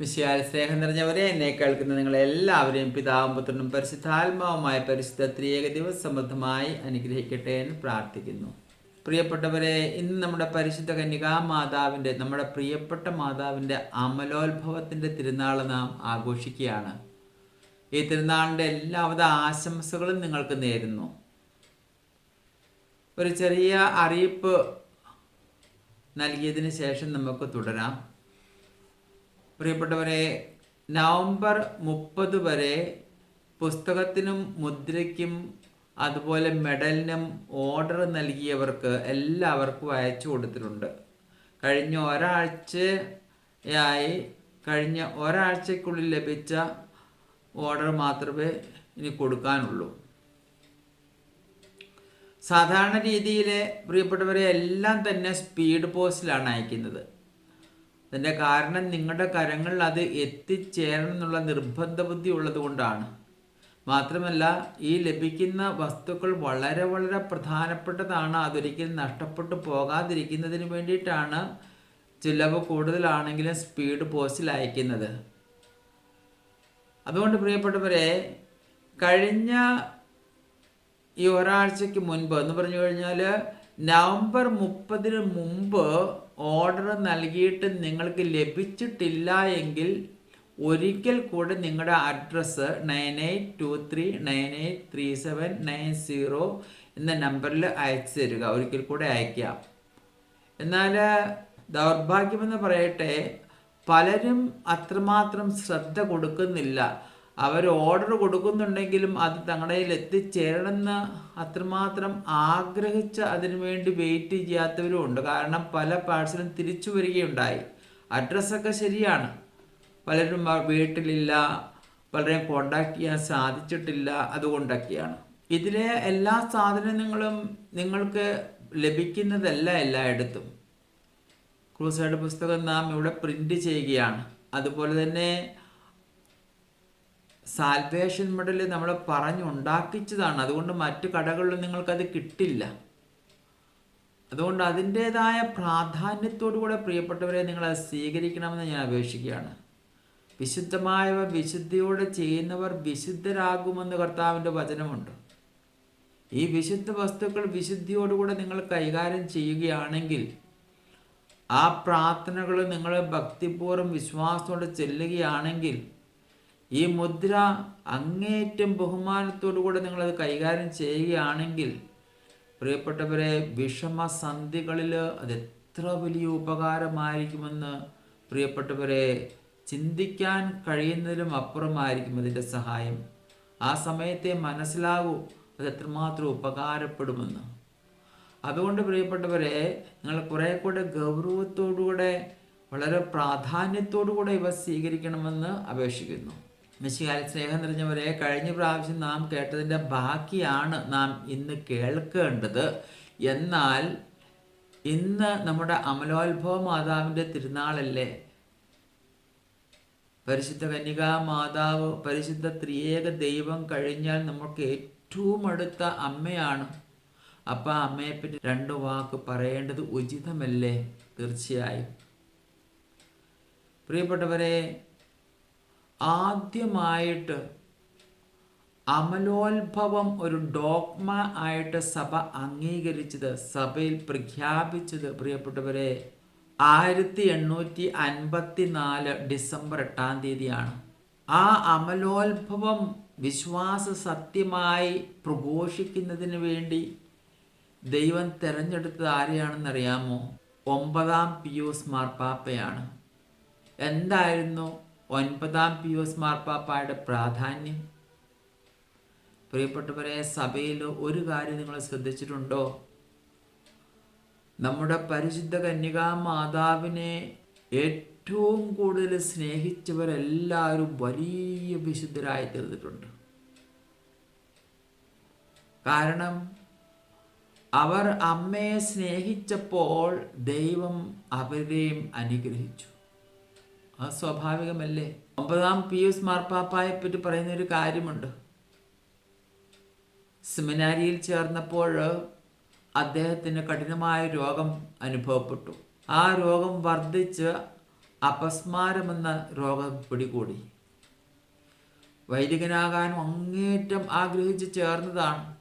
വിശയാൽ സ്നേഹം നിറഞ്ഞവരെ എന്നെ കേൾക്കുന്ന നിങ്ങളെല്ലാവരെയും പിതാവും പുത്രനും പരിശുദ്ധാത്മാവുമായ പരിശുദ്ധ ത്രിയേക ദിവസമൃദ്ധമായി അനുഗ്രഹിക്കട്ടെ എന്ന് പ്രാർത്ഥിക്കുന്നു. പ്രിയപ്പെട്ടവരെ ഇന്ന് നമ്മുടെ പരിശുദ്ധ കന്യകാ മാതാവിന്റെ നമ്മുടെ പ്രിയപ്പെട്ട മാതാവിന്റെ അമലോത്ഭവത്തിന്റെ തിരുനാൾ നാം ആഘോഷിക്കുകയാണ്. ഈ തിരുനാളിന്റെ എല്ലാവിധ ആശംസകളും നിങ്ങൾക്ക് നേരുന്നു. ഒരു ചെറിയ അറിയിപ്പ് നൽകിയതിന് ശേഷം നമുക്ക് തുടരാം. പ്രിയപ്പെട്ടവരെ നവംബർ മുപ്പത് വരെ പുസ്തകത്തിനും മുദ്രയ്ക്കും അതുപോലെ മെഡലിനും ഓർഡർ നൽകിയവർക്ക് എല്ലാവർക്കും അയച്ചു കൊടുത്തിട്ടുണ്ട്. കഴിഞ്ഞ ഒരാഴ്ചയായി കഴിഞ്ഞ ഒരാഴ്ചക്കുള്ളിൽ ലഭിച്ച ഓർഡർ മാത്രമേ ഇനി കൊടുക്കാനുള്ളൂ. സാധാരണ രീതിയിൽ പ്രിയപ്പെട്ടവരെ എല്ലാം തന്നെ സ്പീഡ് പോസ്റ്റിലാണ് അയക്കുന്നത്. അതിന്റെ കാരണം നിങ്ങളുടെ കരങ്ങളിൽ അത് എത്തിച്ചേരണം എന്നുള്ള നിർബന്ധ ബുദ്ധി ഉള്ളത് കൊണ്ടാണ്. മാത്രമല്ല ഈ ലഭിക്കുന്ന വസ്തുക്കൾ വളരെ വളരെ പ്രധാനപ്പെട്ടതാണ്. അതൊരിക്കലും നഷ്ടപ്പെട്ടു പോകാതിരിക്കുന്നതിന് വേണ്ടിയിട്ടാണ് ചിലവ് കൂടുതലാണെങ്കിലും സ്പീഡ് പോസ്റ്റിൽ അയക്കുന്നത്. അതുകൊണ്ട് പ്രിയപ്പെട്ടവരെ കഴിഞ്ഞ ഈ ഒരാഴ്ചക്ക് മുൻപ് എന്ന് പറഞ്ഞു കഴിഞ്ഞാൽ നവംബർ മുപ്പതിന് മുമ്പ് ഓർഡർ നൽകിയിട്ട് നിങ്ങൾക്ക് ലഭിച്ചിട്ടില്ല എങ്കിൽ ഒരിക്കൽ കൂടെ നിങ്ങളുടെ address nine eight two three nine eight three seven nine zero എന്ന നമ്പറിൽ അയച്ചു തരിക. ഒരിക്കൽ കൂടെ അയക്കാം എന്നാൽ ദൗർഭാഗ്യമെന്ന് പറയട്ടെ പലരും അത്രമാത്രം ശ്രദ്ധ കൊടുക്കുന്നില്ല. അവർ ഓർഡർ കൊടുക്കുന്നുണ്ടെങ്കിലും അത് തങ്ങളുടെ കയ്യിൽ എത്തിച്ചേരണമെന്ന് അത്രമാത്രം ആഗ്രഹിച്ച് അതിനു വേണ്ടി വെയിറ്റ് ചെയ്യാത്തവരും ഉണ്ട്. കാരണം പല പാഴ്സലും തിരിച്ചു വരികയുണ്ടായി. അഡ്രസ്സൊക്കെ ശരിയാണ്. പലരും വീട്ടിലില്ല പലരെയും കോണ്ടാക്ട് ചെയ്യാൻ സാധിച്ചിട്ടില്ല അതുകൊണ്ടൊക്കെയാണ്. ഇതിലെ എല്ലാ സാധനങ്ങളും നിങ്ങൾക്ക് ലഭിക്കുന്നതല്ല എല്ലായിടത്തും. ക്രൂസൈഡ് പുസ്തകം നാം ഇവിടെ പ്രിന്റ് ചെയ്യുകയാണ്. അതുപോലെ തന്നെ സാൽവേഷൻ മെഡൽ നമ്മൾ പറഞ്ഞുണ്ടാക്കിച്ചതാണ്. അതുകൊണ്ട് മറ്റു കടകളിൽ നിങ്ങൾക്കത് കിട്ടില്ല. അതുകൊണ്ട് അതിന്റെതായ പ്രാധാന്യത്തോടുകൂടെ പ്രിയപ്പെട്ടവരെ നിങ്ങൾ അത് സ്വീകരിക്കണമെന്ന് ഞാൻ അപേക്ഷിക്കുകയാണ്. വിശുദ്ധമായവ വിശുദ്ധിയോടെ ചെയ്യുന്നവർ വിശുദ്ധരാകുമെന്ന് കർത്താവിന്റെ വചനമുണ്ട്. ഈ വിശുദ്ധ വസ്തുക്കൾ വിശുദ്ധിയോടുകൂടെ നിങ്ങൾ കൈകാര്യം ചെയ്യുകയാണെങ്കിൽ ആ പ്രാർത്ഥനകൾ നിങ്ങൾ ഭക്തിപൂർവം വിശ്വാസത്തോടെ ചെല്ലുകയാണെങ്കിൽ ഈ മുദ്ര അങ്ങേറ്റം ബഹുമാനത്തോടുകൂടെ നിങ്ങളത് കൈകാര്യം ചെയ്യുകയാണെങ്കിൽ പ്രിയപ്പെട്ടവരെ വിഷമസന്ധികളിൽ അത് എത്ര വലിയ ഉപകാരമായിരിക്കുമെന്ന് പ്രിയപ്പെട്ടവരെ ചിന്തിക്കാൻ കഴിയുന്നതിലും അപ്പുറമായിരിക്കും അതിന്റെ സഹായം. ആ സമയത്തെ മനസ്സിലാകൂ അത് എത്രമാത്രം ഉപകാരപ്പെടുമെന്ന്. അതുകൊണ്ട് പ്രിയപ്പെട്ടവരെ നിങ്ങൾ കുറെ കൂടെ ഗൗരവത്തോടുകൂടെ വളരെ പ്രാധാന്യത്തോടുകൂടെ ഇവ സ്വീകരിക്കണമെന്ന് അപേക്ഷിക്കുന്നു. മിശികാൽ സ്നേഹം നിറഞ്ഞവരെ കഴിഞ്ഞ പ്രാവശ്യം നാം കേട്ടതിന്റെ ബാക്കിയാണ് നാം ഇന്ന് കേൾക്കേണ്ടത്. എന്നാൽ ഇന്ന് നമ്മുടെ അമലോത്ഭവ മാതാവിന്റെ തിരുനാളല്ലേ? പരിശുദ്ധ കന്യകാ മാതാവ് പരിശുദ്ധ ത്രിയേക ദൈവം കഴിഞ്ഞാൽ നമുക്ക് ഏറ്റവും അടുത്ത അമ്മയാണ്. അപ്പം ആ അമ്മയെപ്പറ്റി രണ്ട് വാക്ക് പറയേണ്ടത് ഉചിതമല്ലേ? തീർച്ചയായും. പ്രിയപ്പെട്ടവരെ ആദ്യമായിട്ട് അമലോത്ഭവം ഒരു ഡോഗ്മ ആയിട്ട് സഭ അംഗീകരിച്ചത് സഭയിൽ പ്രഖ്യാപിച്ചത് പ്രിയപ്പെട്ടവരെ ആയിരത്തി എണ്ണൂറ്റി അൻപത്തി നാല് ഡിസംബർ എട്ടാം തീയതിയാണ്. ആ അമലോത്ഭവം വിശ്വാസ സത്യമായി പ്രഘോഷിക്കുന്നതിന് വേണ്ടി ദൈവം തിരഞ്ഞെടുത്തത് ആരെയാണെന്നറിയാമോ? ഒമ്പതാം പിയൂസ് മാർപ്പാപ്പയാണ്. എന്തായിരുന്നു? ഒൻപതാം പിയൂസ് മാർപ്പാപ്പായുടെ പ്രാധാന്യം. പ്രിയപ്പെട്ടവരെ സഭയിൽ ഒരു കാര്യം നിങ്ങൾ ശ്രദ്ധിച്ചിട്ടുണ്ടോ? നമ്മുടെ പരിശുദ്ധ കന്യകാ മാതാവിനെ ഏറ്റവും കൂടുതൽ സ്നേഹിച്ചവരെല്ലാവരും വലിയ വിശുദ്ധരായി തീർന്നിട്ടുണ്ട്. കാരണം അവർ അമ്മയെ സ്നേഹിച്ചപ്പോൾ ദൈവം അവരെയും അനുഗ്രഹിച്ചു. സ്വാഭാവികമല്ലേ ഒമ്പതാം പിയൂസ് മാർപ്പാപ്പായെ പറ്റി പറയുന്ന ഒരു കാര്യമുണ്ട്. സെമിനാരിയിൽ ചേർന്നപ്പോൾ അദ്ദേഹത്തിന് കഠിനമായ രോഗം അനുഭവപ്പെട്ടു. ആ രോഗം വർദ്ധിച്ച് അപസ്മാരമെന്ന രോഗം പിടികൂടി. വൈദികനാകാനും അങ്ങേറ്റം ആഗ്രഹിച്ച് ചേർന്നതാണ്.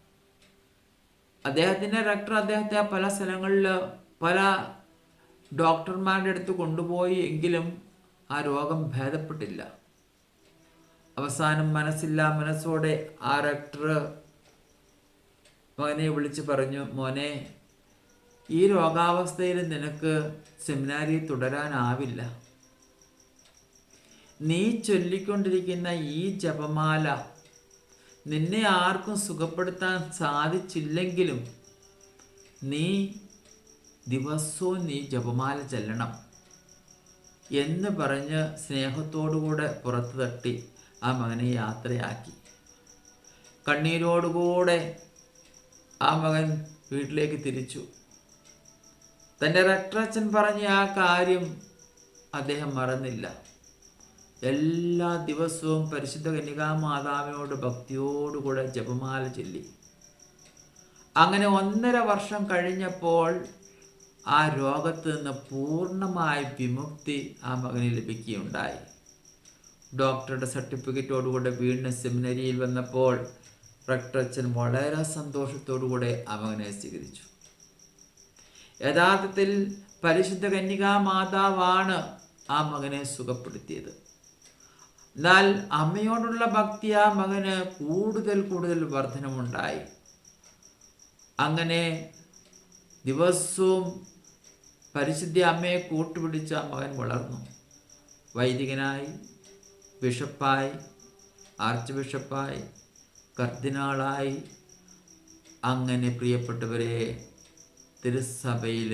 അദ്ദേഹത്തിന്റെ ഡോക്ടർ അദ്ദേഹത്തെ പല സ്ഥലങ്ങളിൽ പല ഡോക്ടർമാരുടെ അടുത്ത് കൊണ്ടുപോയി എങ്കിലും ആ രോഗം ഭേദപ്പെട്ടില്ല. അവസാനം മനസ്സില്ല മനസ്സോടെ ആ ഡോക്ടർ മകനെ വിളിച്ച് പറഞ്ഞു മോനെ ഈ രോഗാവസ്ഥയിൽ നിനക്ക് സെമിനാരി തുടരാനാവില്ല. നീ ചൊല്ലിക്കൊണ്ടിരിക്കുന്ന ഈ ജപമാല നിന്നെ ആർക്കും സുഖപ്പെടുത്താൻ സാധിച്ചില്ലെങ്കിലും നീ ദിവസവും നീ ജപമാല ചെല്ലണം. എന്ന് പറഞ്ഞ് സ്നേഹത്തോടുകൂടെ പുറത്തു തട്ടി ആ മകനെ യാത്രയാക്കി. കണ്ണീരോടുകൂടെ ആ മകൻ വീട്ടിലേക്ക് തിരിച്ചു. തന്റെ റക്ടറച്ചൻ പറഞ്ഞ ആ കാര്യം അദ്ദേഹം മറന്നില്ല. എല്ലാ ദിവസവും പരിശുദ്ധ കന്യകാമാതാവിനോട് ഭക്തിയോടുകൂടെ ജപമാല ചൊല്ലി. അങ്ങനെ ഒന്നര വർഷം കഴിഞ്ഞപ്പോൾ ആ രോഗത്ത് നിന്ന് പൂർണമായ വിമുക്തി ആ മകന് ലഭിക്കുകയുണ്ടായി. ഡോക്ടറുടെ സർട്ടിഫിക്കറ്റോടുകൂടെ വീണ്ടും സെമിനറിയിൽ വന്നപ്പോൾ റക്ടറച്ചൻ വളരെ സന്തോഷത്തോടുകൂടെ മകനെ സ്വീകരിച്ചു. യഥാർത്ഥത്തിൽ പരിശുദ്ധ കന്യകാ മാതാവാണ് ആ മകനെ സുഖപ്പെടുത്തിയത്. എന്നാൽ അമ്മയോടുള്ള ഭക്തി ആ മകന് കൂടുതൽ കൂടുതൽ വർധനമുണ്ടായി. അങ്ങനെ ദിവസവും പരിശുദ്ധ അമ്മയെ കൂട്ടുപിടിച്ച മകൻ വളർന്നു. വൈദികനായി ബിഷപ്പായി ആർച്ച് ബിഷപ്പായി കർദിനാളായി. അങ്ങനെ പ്രിയപ്പെട്ടവരെ തിരുസഭയിൽ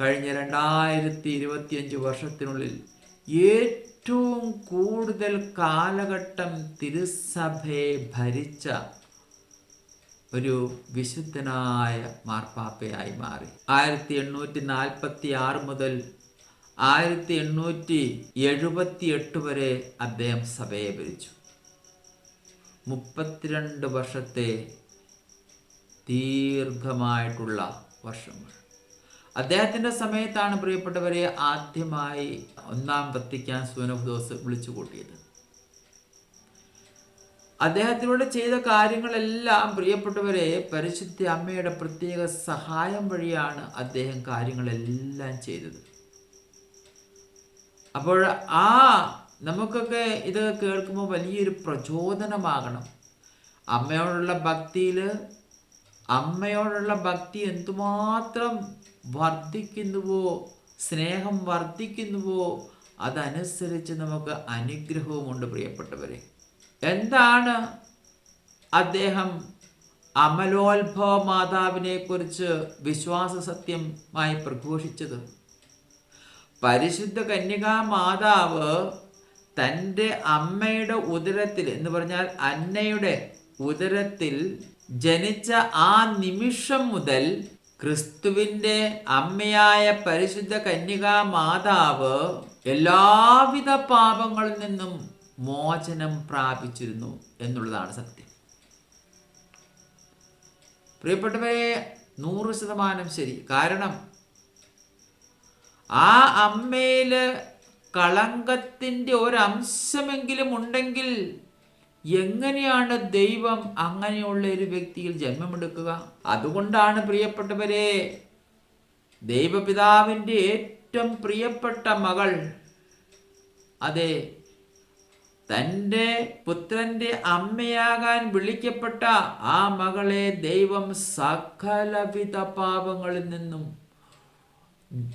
കഴിഞ്ഞ രണ്ടായിരത്തി ഇരുപത്തിയഞ്ച് വർഷത്തിനുള്ളിൽ ഏറ്റവും കൂടുതൽ കാലഘട്ടം തിരുസഭയെ ഭരിച്ച ഒരു വിശുദ്ധനായ മാർപ്പാപ്പയായി മാറി. ആയിരത്തി എണ്ണൂറ്റി നാൽപ്പത്തി ആറ് മുതൽ ആയിരത്തി എണ്ണൂറ്റി എഴുപത്തി എട്ട് വരെ അദ്ദേഹം സഭയെ ഭരിച്ചു. മുപ്പത്തിരണ്ട് വർഷത്തെ ദീർഘമായിട്ടുള്ള വർഷങ്ങൾ. അദ്ദേഹത്തിന്റെ സമയത്താണ് പ്രിയപ്പെട്ടവരെ ആദ്യമായി ഒന്നാം വത്തിക്കാൻ സുവനഭദോസ് വിളിച്ചു കൂട്ടിയത് അദ്ദേഹത്തിലൂടെ ചെയ്ത കാര്യങ്ങളെല്ലാം പ്രിയപ്പെട്ടവരെ പരിശുദ്ധ അമ്മയുടെ പ്രത്യേക സഹായം വഴിയാണ് അദ്ദേഹം കാര്യങ്ങളെല്ലാം ചെയ്തത്. അപ്പോൾ ആ നമുക്കൊക്കെ ഇത് കേൾക്കുമ്പോൾ വലിയൊരു പ്രചോദനമാകണം. അമ്മയോടുള്ള ഭക്തിയിൽ അമ്മയോടുള്ള ഭക്തി എന്തുമാത്രം വർദ്ധിക്കുന്നുവോ സ്നേഹം വർദ്ധിക്കുന്നുവോ അതനുസരിച്ച് നമുക്ക് അനുഗ്രഹവുമുണ്ട് പ്രിയപ്പെട്ടവരെ. എന്താണ് അദ്ദേഹം അമലോത്ഭവ മാതാവിനെക്കുറിച്ച് വിശ്വാസ സത്യമായി പ്രഘോഷിച്ചത്? പരിശുദ്ധ കന്യകാ മാതാവ് തന്റെ അമ്മയുടെ ഉദരത്തിൽ എന്ന് പറഞ്ഞാൽ അന്നയുടെ ഉദരത്തിൽ ജനിച്ച ആ നിമിഷം മുതൽ ക്രിസ്തുവിന്റെ അമ്മയായ പരിശുദ്ധ കന്യകാ മാതാവ് എല്ലാവിധ പാപങ്ങളിൽ നിന്നും മോചനം പ്രാപിച്ചിരുന്നു എന്നുള്ളതാണ് സത്യം. പ്രിയപ്പെട്ടവരെ നൂറ് ശതമാനം ശരി. കാരണം ആ അമ്മയിൽ കളങ്കത്തിന്റെ ഒരംശമെങ്കിലും ഉണ്ടെങ്കിൽ എങ്ങനെയാണ് ദൈവം അങ്ങനെയുള്ള ഒരു വ്യക്തിയിൽ ജന്മമെടുക്കുക? അതുകൊണ്ടാണ് പ്രിയപ്പെട്ടവരെ ദൈവപിതാവിന്റെ ഏറ്റവും പ്രിയപ്പെട്ട മകൾ അതെ തന്റെ പുത്രന്റെ അമ്മയാകാൻ വിളിക്കപ്പെട്ട ആ മകളെ ദൈവം സകലവിധ പാപങ്ങളിൽ നിന്നും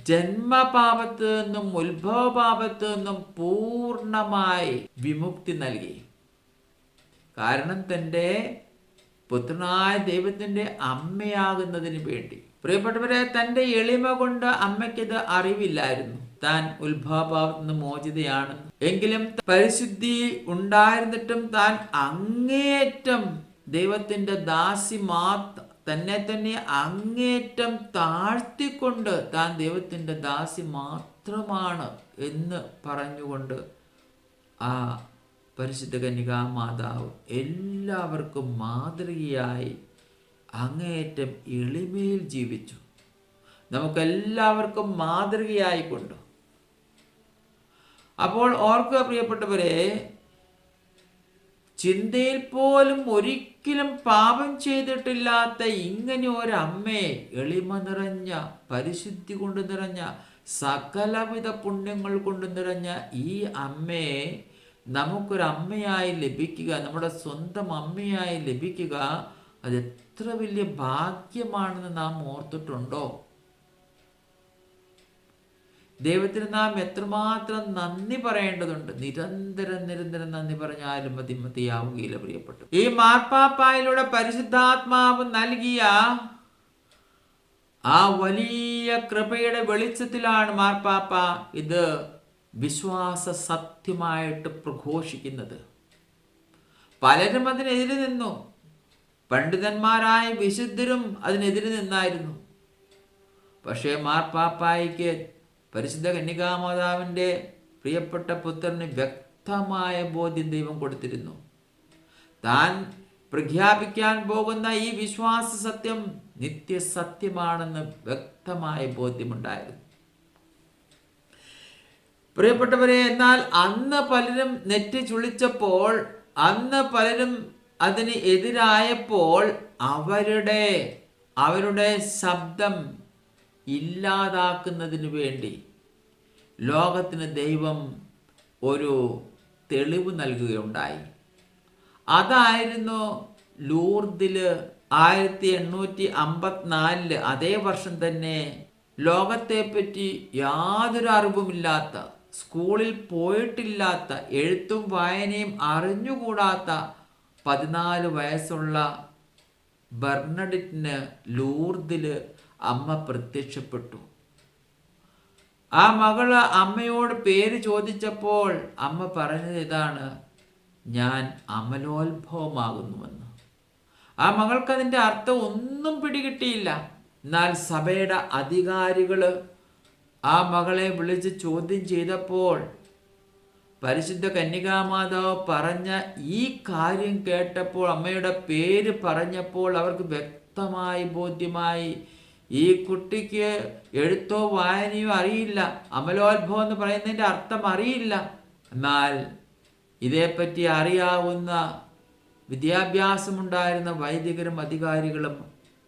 ജന്മപാപത്ത് നിന്നും ഉത്ഭവപാപത്ത് നിന്നും പൂർണമായി വിമുക്തി നൽകി. കാരണം തന്റെ പുത്രനായ ദൈവത്തിന്റെ അമ്മയാകുന്നതിന് വേണ്ടി. പ്രിയപ്പെട്ടവരെ തന്റെ എളിമ കൊണ്ട് അമ്മയ്ക്കിത് അറിവില്ലായിരുന്നു. താൻ ഉത്ഭവഭാവത്തിൽ നിന്ന് മോചിതയാണെന്ന് എങ്കിലും പരിശുദ്ധി ഉണ്ടായിരുന്നിട്ടും താൻ അങ്ങേയറ്റം ദൈവത്തിന്റെ ദാസി മാത്ര തന്നെ തന്നെ അങ്ങേറ്റം താഴ്ത്തിക്കൊണ്ട് താൻ ദൈവത്തിന്റെ ദാസി മാത്രമാണ് എന്ന് പറഞ്ഞുകൊണ്ട് ആ പരിശുദ്ധ കന്യകാ മാതാവ് എല്ലാവർക്കും മാതൃകയായി അങ്ങേയറ്റം എളിമയിൽ ജീവിച്ചു. നമുക്കെല്ലാവർക്കും മാതൃകയായിക്കൊണ്ട് അപ്പോൾ ഓർക്കുക പ്രിയപ്പെട്ടവരെ ചിന്തയിൽ പോലും ഒരിക്കലും പാപം ചെയ്തിട്ടില്ലാത്ത ഇങ്ങനെ ഒരമ്മയെ എളിമ നിറഞ്ഞ പരിശുദ്ധി കൊണ്ട് നിറഞ്ഞ സകലവിധ പുണ്യങ്ങൾ കൊണ്ട് നിറഞ്ഞ ഈ അമ്മയെ നമുക്കൊരു അമ്മയായി ലഭിക്കുക നമ്മുടെ സ്വന്തം അമ്മയായി ലഭിക്കുക അത് എത്ര വലിയ ഭാഗ്യമാണെന്ന് നാം ഓർത്തിട്ടുണ്ടോ? ദൈവത്തിന് നാം എത്രമാത്രം നന്ദി പറയേണ്ടതുണ്ട്. നിരന്തരം നിരന്തരം നന്ദി പറഞ്ഞാലും മതി മതിയാവുകയില്ല പ്രിയപ്പെട്ടു ഈ മാർപ്പാപ്പായിലൂടെ പരിശുദ്ധാത്മാവ് നൽകിയ ആ വലിയ കൃപയുടെ വെളിച്ചത്തിലാണ് മാർപ്പാപ്പ ഇത് വിശ്വാസ സത്യമായിട്ട് പ്രഘോഷിക്കുന്നത്. പലരും അതിനെതിരെ നിന്നു. പണ്ഡിതന്മാരായ വിശുദ്ധരും അതിനെതിരെ നിന്നായിരുന്നു. പക്ഷേ മാർപ്പാപ്പായിക്ക് പരിശുദ്ധ കന്യകാമാതാവിന്റെ പ്രിയപ്പെട്ട പുത്രന് വ്യക്തമായ ബോധ്യം ദൈവം കൊടുത്തിരുന്നു. താൻ പ്രഖ്യാപിക്കാൻ പോകുന്ന ഈ വിശ്വാസ സത്യം നിത്യസത്യമാണെന്ന് വ്യക്തമായ ബോധ്യമുണ്ടായിരുന്നു. പ്രിയപ്പെട്ടവരെ എന്നാൽ അന്ന് പലരും നെറ്റി ചുളിച്ചപ്പോൾ അന്ന് പലരും അതിന് എതിരായപ്പോൾ അവരുടെ അവരുടെ ശബ്ദം ഇല്ലാതാക്കുന്നതിന് വേണ്ടി ലോകത്തിന് ദൈവം ഒരു തെളിവ് നൽകുകയുണ്ടായി. അതായിരുന്നു ലൂർദിൽ ആയിരത്തി എണ്ണൂറ്റി അമ്പത്തിനാലിൽ അതേ വർഷം തന്നെ ലോകത്തെപ്പറ്റി യാതൊരു അറിവുമില്ലാത്ത സ്കൂളിൽ പോയിട്ടില്ലാത്ത എഴുത്തും വായനയും അറിഞ്ഞുകൂടാത്ത പതിനാല് വയസ്സുള്ള ബെർണഡിറ്റിന് ലൂർദിൽ അമ്മ പ്രത്യക്ഷപ്പെട്ടു. ആ മകൾ അമ്മയോട് പേര് ചോദിച്ചപ്പോൾ അമ്മ പറഞ്ഞത് ഇതാണ് ഞാൻ അമലോത്ഭവമാകുന്നുവെന്ന്. ആ മകൾക്ക് അതിന്റെ അർത്ഥം ഒന്നും പിടികിട്ടിയില്ല. എന്നാൽ സഭയുടെ അധികാരികൾ ആ മകളെ വിളിച്ച് ചോദ്യം ചെയ്തപ്പോൾ പരിശുദ്ധ കന്യകാമാതാവ് പറഞ്ഞ ഈ കാര്യം കേട്ടപ്പോൾ അമ്മയുടെ പേര് പറഞ്ഞപ്പോൾ അവർക്ക് വ്യക്തമായി ബോധ്യമായി ഈ കുട്ടിക്ക് എഴുത്തോ വായനയോ അറിയില്ല. അമലോത്ഭവം എന്ന് പറയുന്നതിന്റെ അർത്ഥം അറിയില്ല. എന്നാൽ ഇതേപ്പറ്റി അറിയാവുന്ന വിദ്യാഭ്യാസമുണ്ടായിരുന്ന വൈദികരും അധികാരികളും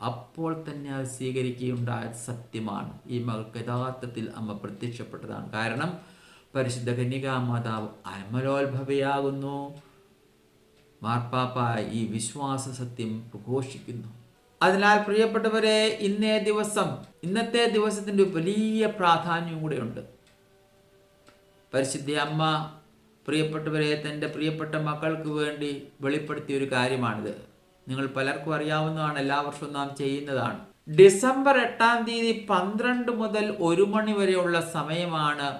അപ്പോൾ തന്നെ അത് സ്വീകരിക്കുകയുണ്ടായ സത്യമാണ്. ഈ മകൾക്ക് യഥാർത്ഥത്തിൽ അമ്മ പ്രത്യക്ഷപ്പെട്ടതാണ്. കാരണം പരിശുദ്ധ കന്യകാ മാതാവ് അമലോത്ഭവയാകുന്നു. മാർപ്പാപ്പ ഈ വിശ്വാസ സത്യം പ്രഘോഷിക്കുന്നു. അതിനാൽ പ്രിയപ്പെട്ടവരെ ഇന്നേ ദിവസം ഇന്നത്തെ ദിവസത്തിന്റെ വലിയ പ്രാധാന്യവും കൂടെയുണ്ട്. പരിശുദ്ധ അമ്മ പ്രിയപ്പെട്ടവരെ തന്റെ പ്രിയപ്പെട്ട മക്കൾക്ക് വേണ്ടി വെളിപ്പെടുത്തിയ ഒരു കാര്യമാണിത്. നിങ്ങൾ പലർക്കും അറിയാവുന്നതാണ് എല്ലാ വർഷവും നാം ചെയ്യുന്നതാണ്. ഡിസംബർ എട്ടാം തീയതി പന്ത്രണ്ട് മുതൽ ഒരു മണി വരെയുള്ള സമയമാണ്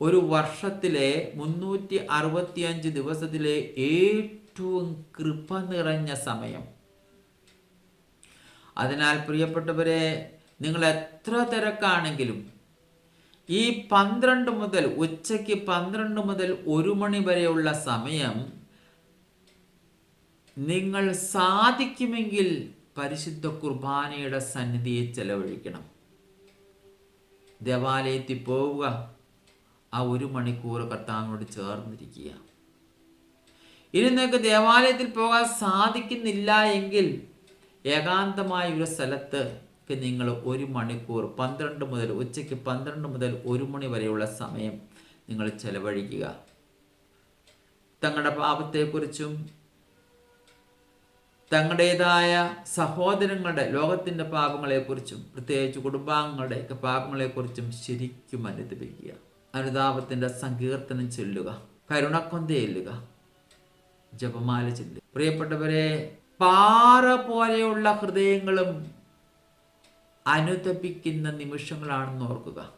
ഒരു വർഷത്തിലെ മുന്നൂറ്റി അറുപത്തിയഞ്ച് ദിവസത്തിലെ ഏറ്റവും കൃപ നിറഞ്ഞ സമയം. അതിനാൽ പ്രിയപ്പെട്ടവരെ നിങ്ങൾ എത്ര തിരക്കാണെങ്കിലും ഈ പന്ത്രണ്ട് മുതൽ ഉച്ചയ്ക്ക് പന്ത്രണ്ട് മുതൽ ഒരു മണി വരെയുള്ള സമയം നിങ്ങൾ സാധിക്കുമെങ്കിൽ പരിശുദ്ധ കുർബാനയുടെ സന്നിധിയെ ചെലവഴിക്കണം. ദേവാലയത്തിൽ പോവുക. ആ ഒരു മണിക്കൂർ കർത്താവിനോട് ചേർന്നിരിക്കുക. ഇനി നിങ്ങൾക്ക് ദേവാലയത്തിൽ പോകാൻ സാധിക്കുന്നില്ല എങ്കിൽ ഏകാന്തമായ ഒരു സ്ഥലത്ത് നിങ്ങൾ ഒരു മണിക്കൂർ പന്ത്രണ്ട് മുതൽ ഉച്ചയ്ക്ക് പന്ത്രണ്ട് മുതൽ ഒരു മണി വരെയുള്ള സമയം നിങ്ങൾ ചെലവഴിക്കുക. തങ്ങളുടെ പാപത്തെക്കുറിച്ചും തങ്ങളുടേതായ സഹോദരങ്ങളുടെ ലോകത്തിന്റെ പാപങ്ങളെക്കുറിച്ചും പ്രത്യേകിച്ച് കുടുംബാംഗങ്ങളുടെയൊക്കെ പാപങ്ങളെക്കുറിച്ചും ശരിക്കും അനുദപിക്കുക. അനുതാപത്തിന്റെ സങ്കീർത്തനം ചെല്ലുക. കരുണക്കൊന്ത ചെല്ലുക. ജപമാല ചെല്ലുക. പ്രിയപ്പെട്ടവരെ പാറ പോലെയുള്ള ഹൃദയങ്ങളും അനുതപിക്കുന്ന നിമിഷങ്ങളാണെന്ന് ഓർക്കുക.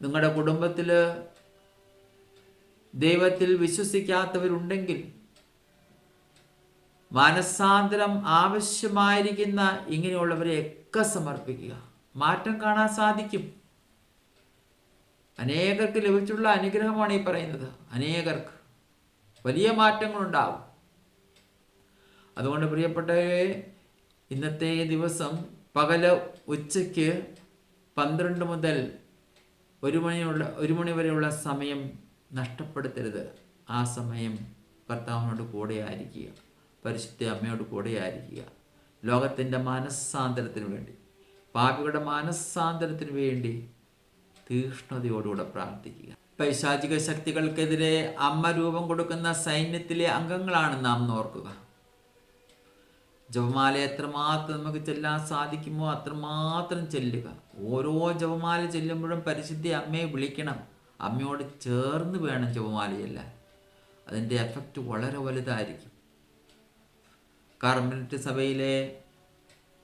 നിങ്ങളുടെ കുടുംബത്തിൽ ദൈവത്തിൽ വിശ്വസിക്കാത്തവരുണ്ടെങ്കിൽ മനസ്സാന്തരം ആവശ്യമായിരിക്കുന്ന ഇങ്ങനെയുള്ളവരെയൊക്കെ സമർപ്പിക്കുക. മാറ്റം കാണാൻ സാധിക്കും. അനേകർക്ക് ലഭിച്ചുള്ള അനുഗ്രഹമാണ് ഈ പറയുന്നത്. അനേകർക്ക് വലിയ മാറ്റങ്ങളുണ്ടാവും. അതുകൊണ്ട് പ്രിയപ്പെട്ടവരെ ഇന്നത്തെ ദിവസം പകൽ ഉച്ചയ്ക്ക് പന്ത്രണ്ട് മുതൽ ഒരു മണിയുള്ള ഒരു മണി വരെയുള്ള സമയം നഷ്ടപ്പെടുത്തരുത്. ആ സമയം കർത്താവിനോട് കൂടെ ആയിരിക്കുക പരിശുദ്ധ അമ്മയോട് കൂടെ ആയിരിക്കുക ലോകത്തിന്റെ മനസ്സാന്തരത്തിന് വേണ്ടി പാപികളുടെ മനസ്സാന്തരത്തിന് വേണ്ടി തീഷ്ണതയോടുകൂടെ പ്രാർത്ഥിക്കുക. പൈശാചിക ശക്തികൾക്കെതിരെ അമ്മ രൂപം കൊടുക്കുന്ന സൈന്യത്തിലെ അംഗങ്ങളാണ് നാം ഓർക്കുക. ജപമാല എത്രമാത്രം നമുക്ക് ചെല്ലാൻ സാധിക്കുമോ അത്രമാത്രം ചെല്ലുക. ഓരോ ജപമാല ചെല്ലുമ്പോഴും പരിശുദ്ധി അമ്മയെ വിളിക്കണം. അമ്മയോട് ചേർന്ന് വേണം ജപമാല അതിന്റെ എഫക്റ്റ് വളരെ വലുതായിരിക്കും. കാർമലിറ്റ് സഭയിലെ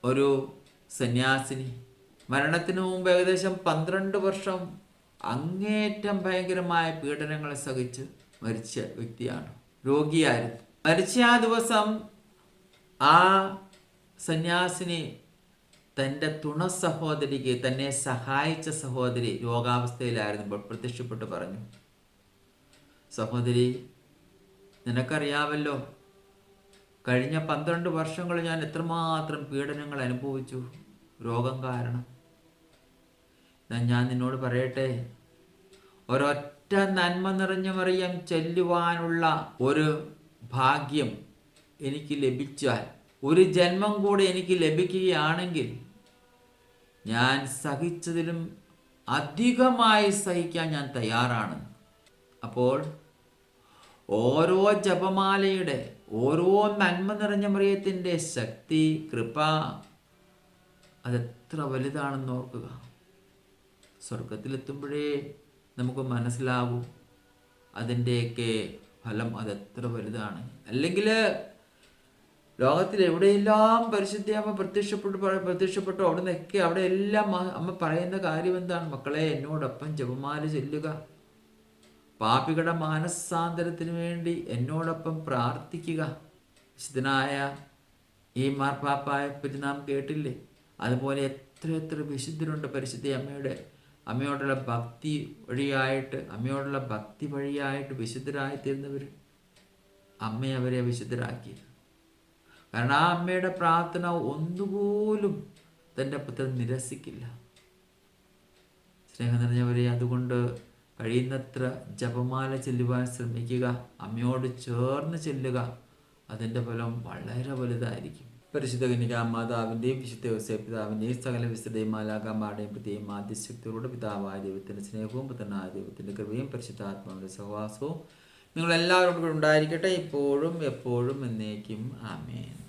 ഒരു സന്യാസിനി മരണത്തിന് മുമ്പ് ഏകദേശം പന്ത്രണ്ട് വർഷം അങ്ങേറ്റം ഭയങ്കരമായ പീഡനങ്ങളെ സഹിച്ച് മരിച്ച വ്യക്തിയാണ്. രോഗിയായിരുന്നു. മരിച്ച ആ ദിവസം ആ സന്യാസിനി തന്റെ തുണ സഹോദരിക്ക് തന്നെ സഹായിച്ച സഹോദരി രോഗാവസ്ഥയിലായിരുന്നപ്പോൾ പ്രത്യക്ഷപ്പെട്ട് പറഞ്ഞു. സഹോദരി നിനക്കറിയാവല്ലോ കഴിഞ്ഞ പന്ത്രണ്ട് വർഷങ്ങൾ ഞാൻ എത്രമാത്രം പീഡനങ്ങൾ അനുഭവിച്ചു. രോഗം കാരണം. ഞാൻ നിന്നോട് പറയട്ടെ ഒരൊറ്റ നന്മ നിറഞ്ഞ മറിയം ചെല്ലുവാനുള്ള ഒരു ഭാഗ്യം എനിക്ക് ലഭിച്ചാൽ ഒരു ജന്മം കൂടെ എനിക്ക് ലഭിക്കുകയാണെങ്കിൽ ഞാൻ സഹിച്ചതിലും അധികമായി സഹിക്കാൻ ഞാൻ തയ്യാറാണ്. അപ്പോൾ ഓരോ ജപമാലയുടെ ഓരോ നന്മ നിറഞ്ഞ മറിയത്തിന്റെ ശക്തി കൃപ അതെത്ര വലുതാണെന്ന് ഓർക്കുക. സ്വർഗത്തിലെത്തുമ്പോഴേ നമുക്ക് മനസ്സിലാവും അതിന്റെയൊക്കെ ഫലം അതെത്ര വലുതാണ്. അല്ലെങ്കിൽ ലോകത്തിൽ എവിടെയെല്ലാം പരിശുദ്ധി അമ്മ പ്രത്യക്ഷപ്പെട്ടു പ്രത്യക്ഷപ്പെട്ടു അവിടെ നിന്നൊക്കെ അവിടെ എല്ലാം അമ്മ പറയുന്ന കാര്യം എന്താണ്? മക്കളെ എന്നോടൊപ്പം ജപമാല ചെല്ലുക. പാപികളുടെ മാനസാന്തരത്തിന് വേണ്ടി എന്നോടൊപ്പം പ്രാർത്ഥിക്കുക. വിശുദ്ധനായ ഈ മാർപ്പാപ്പായെ പറ്റി നാം കേട്ടില്ലേ? അതുപോലെ എത്ര എത്ര വിശുദ്ധരുണ്ട് പരിശുദ്ധി അമ്മയുടെ അമ്മയോടുള്ള ഭക്തി വഴിയായിട്ട് അമ്മയോടുള്ള ഭക്തി വഴിയായിട്ട് വിശുദ്ധരായി തീർന്നവർ അമ്മ അവരെ വിശുദ്ധരാക്കിയത് കാരണം ആ അമ്മയുടെ പ്രാർത്ഥന ഒന്നുപോലും തന്റെ പുത്രൻ നിരസിക്കില്ല. സ്നേഹം നിറഞ്ഞവരെ അതുകൊണ്ട് കഴിയുന്നത്ര ജപമാല ചെല്ലുവാൻ ശ്രമിക്കുക അമ്മയോട് ചേർന്ന് ചെല്ലുക അതിന്റെ ഫലം വളരെ വലുതായിരിക്കും. പരിശുദ്ധ കന്യക മാതാവിന്റെയും വിശുദ്ധ വ്യവസായ പിതാവിന്റെയും സകല വിശുദ്ധയും മാലാകാമാരുടെയും പ്രത്യേകം ആദ്യശക്തിയോട് പിതാവായ ദൈവത്തിന്റെ സ്നേഹവും പുത്രനായ ദൈവത്തിന്റെ കൃപയും പരിശുദ്ധാത്മാവിന്റെ സഹവാസവും നിങ്ങളെല്ലാവരും കൂടെ ഉണ്ടായിരിക്കട്ടെ. ഇപ്പോഴും എപ്പോഴും എന്നേക്കും. ആമേൻ.